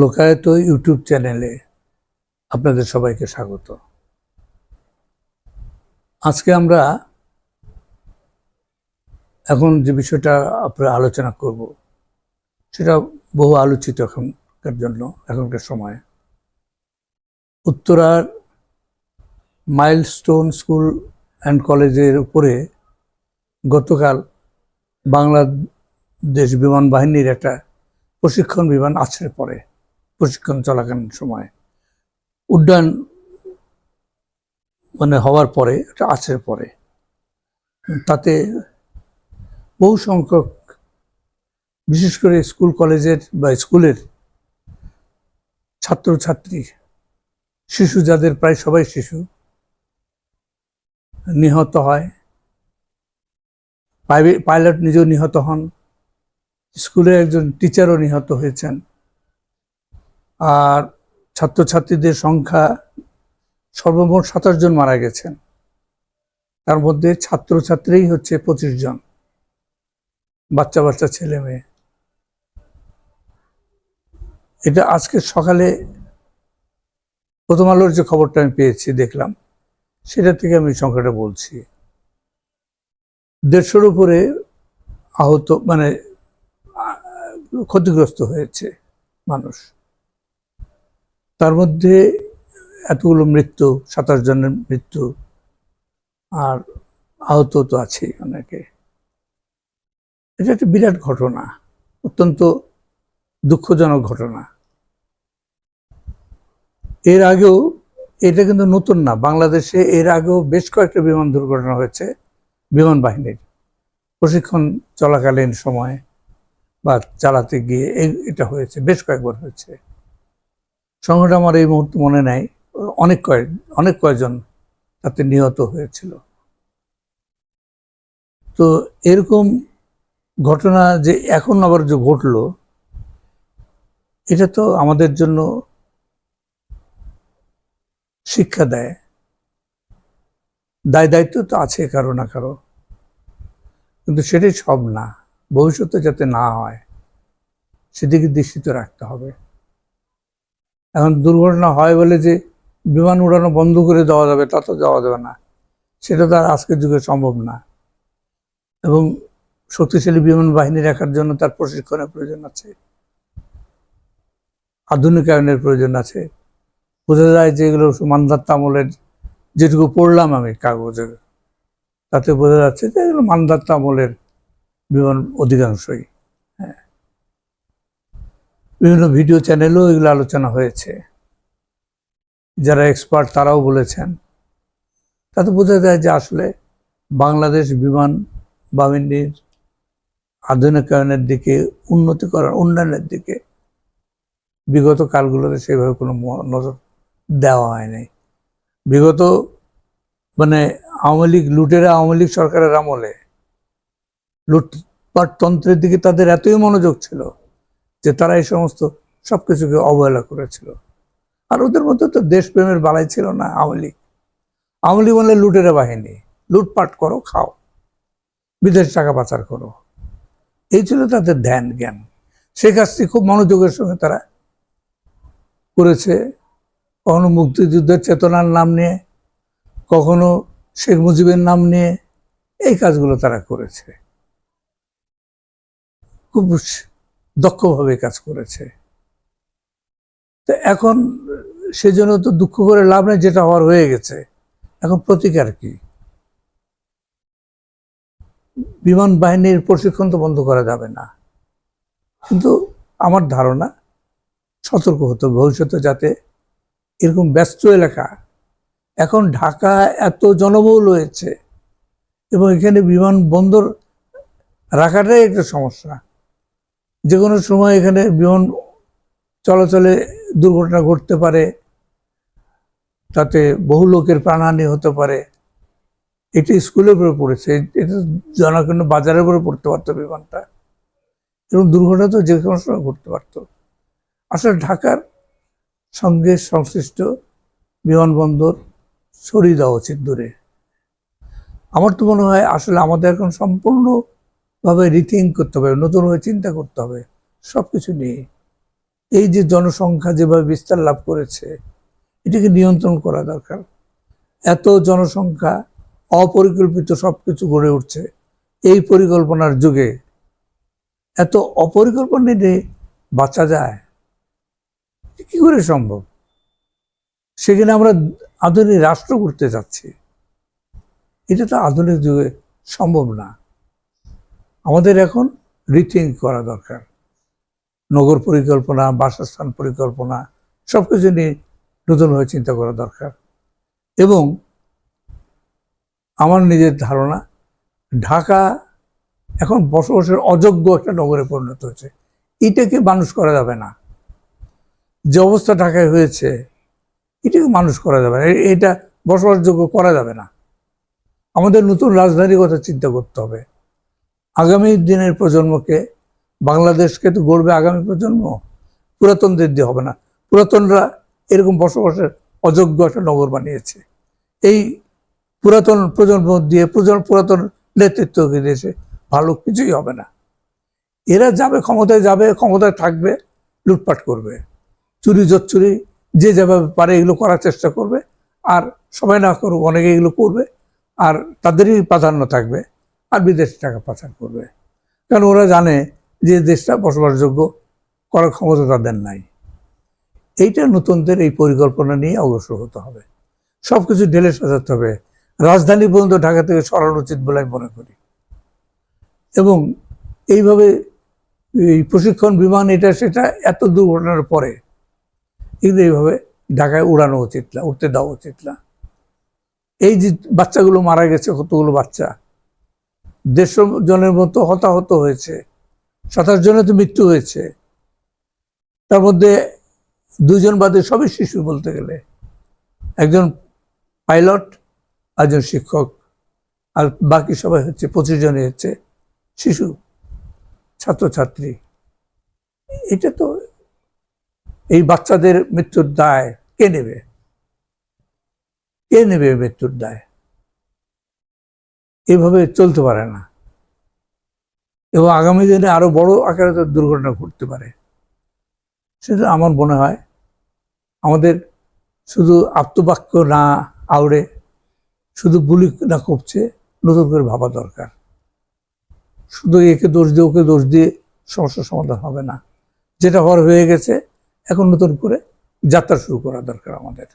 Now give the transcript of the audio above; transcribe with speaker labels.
Speaker 1: লোকায়ত YouTube চ্যানেলে আপনাদের সবাইকে স্বাগত। আজকে আমরা এখন যে বিষয়টা আমরা আলোচনা করব, সেটা বহু আলোচিত এখনকার জন্য, এখনকার সময়। উত্তরার মাইলস্টোন স্কুল অ্যান্ড কলেজের উপরে গতকাল বাংলাদেশ বিমান বাহিনীর একটা প্রশিক্ষণ বিমান আছড়ে পড়ে। প্রশিক্ষণ চলাকালীন সময়। উড্ডয়ন মানে হওয়ার পরে এটা আছড়ে পড়ে তাতে বহু সংখ্যক, বিশেষ করে স্কুল কলেজের বা স্কুলের ছাত্রছাত্রী, শিশু যাদের প্রায় সবাই শিশু, নিহত হয়। পাইলট নিজেও নিহত হন। স্কুলের একজন টিচারও নিহত হয়েছেন। আর ছাত্রছাত্রীদের সংখ্যা সর্বমোট সাতাশ জন মারা গেছেন। তার মধ্যে ছাত্রছাত্রীই হচ্ছে পঁচিশ জন বাচ্চা বাচ্চা ছেলে মেয়ে। এটা আজকে সকালে প্রথম আলোর যে খবরটা আমি পেয়েছি, দেখলাম, সেটা থেকে আমি সংখ্যাটা বলছি। দেড়শোর উপরে আহত মানে ক্ষতিগ্রস্ত হয়েছে মানুষ। তার মধ্যে এতগুলো মৃত্যু, সাতাশ জনের মৃত্যু আর আহত তো আছেই অনেকে। এটা একটা বিরাট ঘটনা, অত্যন্ত দুঃখজনক ঘটনা। এর আগেও এটা কিন্তু নতুন না, বাংলাদেশে এর আগেও বেশ কয়েকটা বিমান দুর্ঘটনা হয়েছে, বিমান বাহিনীর। প্রশিক্ষণ চলাকালীন সময়ে বা চালাতে গিয়ে এটা হয়েছে, বেশ কয়েকবার হয়েছে। সংখ্যাটা আমার এই মুহূর্তে মনে নাই। অনেক কয়েক অনেক কয়েকজন তাতে নিহত হয়েছিল। তো এরকম ঘটনা যে এখন আবার যে ঘটলো, এটা তো আমাদের জন্য শিক্ষা দেয়। দায় দায়িত্ব তো আছে কারও না কারও। কিন্তু সেটাই সব না। ভবিষ্যতে যাতে না হয়, সেদিকে দৃষ্টিতে রাখতে হবে। এখন দুর্ঘটনা হয় বলে যে বিমান উড়ানো বন্ধ করে দেওয়া যাবে, তা তো দেওয়া যাবে না। সেটা তো আর আজকের যুগে সম্ভব না। এবং শক্তিশালী বিমান বাহিনী রাখার জন্য তার প্রশিক্ষণের প্রয়োজন আছে। আধুনিকায়নের প্রয়োজন আছে। বোঝা যায় যে এগুলো মান্দাত্তা আমলের, যেটুকু পড়লাম আমি কাগজের, তাতে বোঝা যাচ্ছে যে এগুলো মান্দাত্তা আমলের বিমান অধিকাংশই। বিভিন্ন ভিডিও চ্যানেলেও এগুলো আলোচনা হয়েছে। যারা এক্সপার্ট তারাও বলেছেন। তাতে বোঝা যায় যে আসলে বাংলাদেশ বিমান বাহিনীর আধুনিকায়নের দিকে, উন্নতি করার, উন্নয়নের দিকে বিগত কালগুলোতে সেভাবে কোনো নজর দেওয়া হয়নি। বিগত মানে আওয়ামী লীগ, লুটেরা আওয়ামী লীগ সরকারের আমলে লুটপাট তন্ত্রের দিকে তাদের এতই মনোযোগ ছিল যে তারা এই সমস্ত সবকিছুকে অবহেলা করেছিল। আর ওদের মধ্যে তো দেশপ্রেমের বালাই ছিল না আওয়ামী লীগ। আওয়ামী লীগ মানে লুটেরা বাহিনী। লুটপাট করো, খাও। বিদেশ টাকা পাচার করো। এই ছিল তাদের ধ্যান, জ্ঞান। সেই কাজটি খুব মনোযোগের সঙ্গে তারা করেছে। কখনো মুক্তিযুদ্ধের চেতনার নাম নিয়ে, কখনো শেখ মুজিবের নাম নিয়ে এই কাজগুলো তারা করেছে। খুব দক্ষভাবে কাজ করেছে। তো এখন সেজন্য তো দুঃখ করে লাভ নেই, যেটা হওয়ার হয়ে গেছে। এখন প্রতিকার কি? বিমান বাহিনীর প্রশিক্ষণ তো বন্ধ করা যাবে না। কিন্তু আমার ধারণা, সতর্ক হতো ভবিষ্যতে যাতে এরকম ব্যস্ত এলাকা, এখন ঢাকা এত জনবহুল হয়েছে এবং এখানে বিমান বন্দর রাখাটাই একটা সমস্যা। যে কোনো সময় এখানে বিমান চলাচলে দুর্ঘটনা ঘটতে পারে, তাতে বহু লোকের প্রাণহানি হতে পারে। এটা স্কুলের উপরে পড়েছে, এটা জনগণ বাজারের উপরে পড়তে পারতো বিমানটা। এবং দুর্ঘটনা তো যে কোনো সময় ঘটতে পারতো। আসলে ঢাকার সঙ্গে সংশ্লিষ্ট বিমানবন্দর সরিয়ে দেওয়া উচিত দূরে। আমার তো মনে হয় আসলে আমাদের এখন সম্পূর্ণভাবে রিথিং করতে হবে নতুনভাবে চিন্তা করতে হবে সব কিছু নিয়ে। এই যে জনসংখ্যা যেভাবে বিস্তার লাভ করেছে, এটাকে নিয়ন্ত্রণ করা দরকার। এত জনসংখ্যা অপরিকল্পিত সবকিছু গড়ে উঠছে, এই পরিকল্পনার যুগে। এত অপরিকল্পনা নিয়ে বাঁচা যায় কি করে সম্ভব? সেখানে আমরা আধুনিক রাষ্ট্র করতে যাচ্ছি। এটা তো আধুনিক যুগে সম্ভব না। আমাদের এখন রিথিঙ্ক করা দরকার। নগর পরিকল্পনা, বাসস্থান পরিকল্পনা সব কিছু নিয়ে নতুনভাবে চিন্তা করা দরকার। এবং আমার নিজের ধারণা, ঢাকা এখন বসবাসের অযোগ্য একটা নগরে পরিণত হয়েছে। এটাকে মানুষ করা যাবে না। যে অবস্থা ঢাকায় হয়েছে, এটাকে মানুষ করা যাবে না। এটা বসবাসযোগ্য করা যাবে না। আমাদের নতুন রাজধানীর কথা চিন্তা করতে হবে। আগামী দিনের প্রজন্মকে, বাংলাদেশকে তো গড়বে আগামী প্রজন্ম পুরাতনদের দিয়ে হবে না। পুরাতনরা এরকম বসবাসের অযোগ্য একটা নগর বানিয়েছে। এই পুরাতন প্রজন্ম দিয়ে প্রজন্ম পুরাতন নেতৃত্বকে দিয়েছে, ভালো কিছুই হবে না। এরা যাবে, ক্ষমতায় যাবে, ক্ষমতায় থাকবে, লুটপাট করবে। চুরি, জোচ্চুরি, যে যেভাবে পারে এগুলো করার চেষ্টা করবে, আর সবাই না করুক অনেকে এগুলো করবে, আর তাদেরই প্রাধান্য থাকবে। আর বিদেশে টাকা পাচার করবে। কারণ ওরা জানে যে দেশটা বসবাসযোগ্য করার ক্ষমতা তাদের নাই। এইটা নতুনদের এই পরিকল্পনা নিয়ে অগ্রসর হতে হবে। সব কিছু ঢেলে সাজাতে হবে। রাজধানী পর্যন্ত ঢাকা থেকে সরানো উচিত বলে আমি মনে করি। এবং এইভাবে এই প্রশিক্ষণ বিমান এটা সেটা এত দুর্ঘটনার পরে কিন্তু এইভাবে ঢাকায় উড়ানো উচিত না, উঠতে দেওয়া উচিত না। এই যে বাচ্চাগুলো মারা গেছে, কতগুলো বাচ্চা? দেড়শো জনের মতো হতাহত হয়েছে, সাতাশ জনের তো মৃত্যু হয়েছে। তার মধ্যে দুজন বাদে সবই শিশু বলতে গেলে। একজন পাইলট একজন শিক্ষক, আর বাকি সবাই হচ্ছে, পঁচিশ জনে হচ্ছে শিশু, ছাত্রছাত্রী। এটা তো এই বাচ্চাদের মৃত্যুর দায়, কে নেবে? কে নেবে মৃত্যুর দায়? এভাবে চলতে পারে না। এবং আগামী দিনে আরও বড় আকারে তো দুর্ঘটনা ঘটতে পারে। সেটা আমার মনে হয়। আমাদের শুধু আত্মবাক্য না আউড়ে শুধু বুলি না কপছে, নতুন করে ভাবা দরকার। শুধু একে দোষ দিয়ে ওকে দোষ দিয়ে সমস্যার সমাধান হবে না। যেটা হওয়ার হয়ে গেছে, এখন নতুন করে যাত্রা শুরু করা দরকার আমাদের।